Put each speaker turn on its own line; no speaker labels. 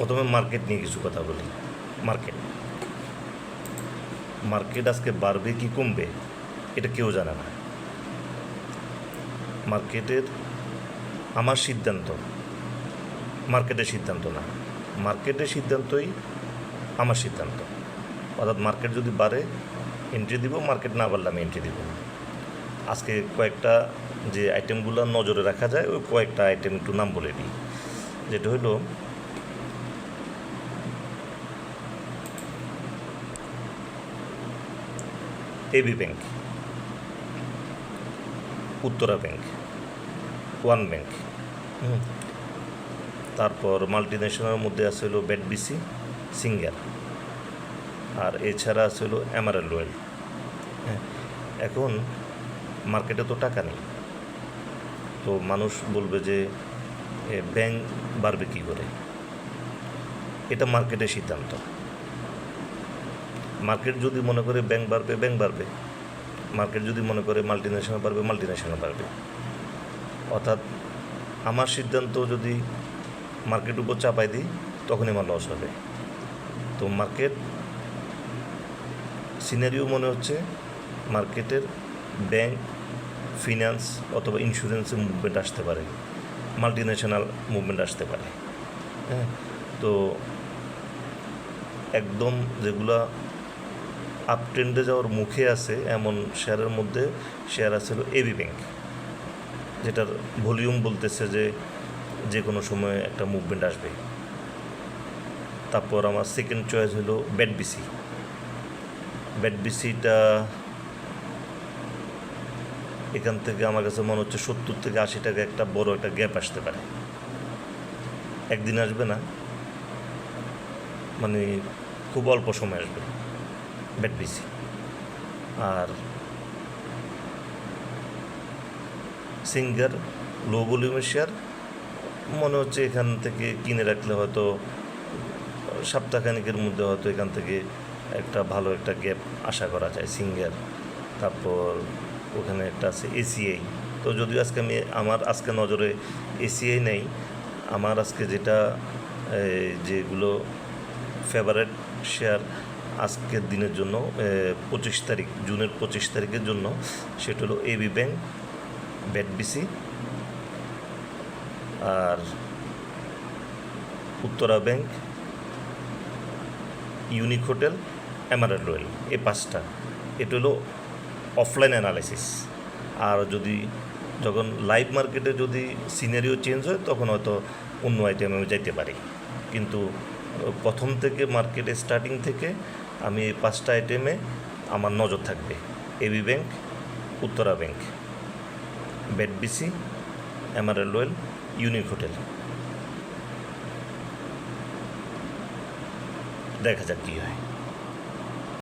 প্রথমে মার্কেট নিয়ে কিছু কথা বলি। মার্কেট। মার্কেট আজকে বাড়বে কি কমবে, এটা কেউ জানে না। মার্কেটের আমার সিদ্ধান্ত, মার্কেটের সিদ্ধান্ত না। মার্কেটের সিদ্ধান্তই আমার সিদ্ধান্ত। অর্থাৎ মার্কেট যদি বাড়ে এন্ট্রি দিব, মার্কেট না বাড়লে আমি এন্ট্রি দিব আজকে কয়েকটা যে আইটেমগুলো নজরে রাখা যায়, ওই কয়েকটা আইটেম একটু নাম বলে দিই। যেটা হলো AB Bank Uttara Bank One Bank হুম। তারপর মাল্টি ন্যাশনালের মধ্যে আছে হলো বিসি সিঙ্গার আর এছাড়া আছে হলো এমারেল ওয়েল হ্যাঁ। এখন মার্কেটে তো টাকা নেই। তো মানুষ বলবে যে ব্যাংক বাড়বে কী করে? এটা মার্কেটের সিদ্ধান্ত। মার্কেট যদি মনে করে ব্যাংক বাড়বে ব্যাংক বাড়বে। মার্কেট যদি মনে করে মাল্টি ন্যাশনাল বাড়বে মাল্টি ন্যাশনাল বাড়বে। অর্থাৎ আমার সিদ্ধান্ত যদি মার্কেট উপর চাপাই দিই, তখনই আমার লস হবে। তো মার্কেট সিনারিও মনে হচ্ছে মার্কেটের ব্যাংক ফিনান্স অথবা ইন্স্যুরেন্সের মুভমেন্ট আসতে পারে। মাল্টি ন্যাশনাল মুভমেন্ট আসতে পারে। হ্যাঁ? তো একদম যেগুলা আপ ট্রেন্ডে যাওয়ার মুখে আছে এমন শেয়ারের মধ্যে শেয়ার আছে হলো এবি ব্যাংক যেটার ভলিউম বলতেছে যে যে কোনো সময় একটা মুভমেন্ট আসবে। তারপর আমার সেকেন্ড চয়েস হলো ব্যাট বিসি ব্যাট বিসিটা এখান থেকে আমার কাছে মনে হচ্ছে সত্তর থেকে আশি টাকা একটা বড় একটা গ্যাপ আসতে পারে। একদিন আসবে না মানে খুব অল্প সময় আসবে। ব্যাট বিসি আর সিঙ্গার লো ভলিউমের শেয়ার মনে হচ্ছে এখান থেকে কিনে রাখলে হয়তো সপ্তাহখানিকের মধ্যে হয়তো এখান থেকে একটা ভালো একটা গ্যাপ আশা করা যায় সিঙ্গার। তারপর ওখানে একটা আছে এসিআই তো যদিও আজকে আমি, আমার আজকে নজরে এসিআই নেই, আমার আজকে যেটা যেগুলো ফেভারেট শেয়ার আজকের দিনের জন্য পঁচিশ তারিখ, জুনের পঁচিশ তারিখের জন্য, সেটা হলো এবি ব্যাংক বিসি আর Uttara Bank Unique Hotel Emerald Royal এই পাঁচটা। এটা হলো অফলাইন অ্যানালাইসিস আর যদি যখন লাইভ মার্কেটে যদি সিনারিও চেঞ্জ হয়, তখন হয়তো অন্য আইটেমে আমি যাইতে পারি। কিন্তু প্রথম থেকে মার্কেটে স্টার্টিং থেকে আমি এই পাঁচটা আইটেমে আমার নজর থাকবে। AB Bank Uttara Bank BC Emerald Oil Unique Hotel দেখা যাক কী হয়।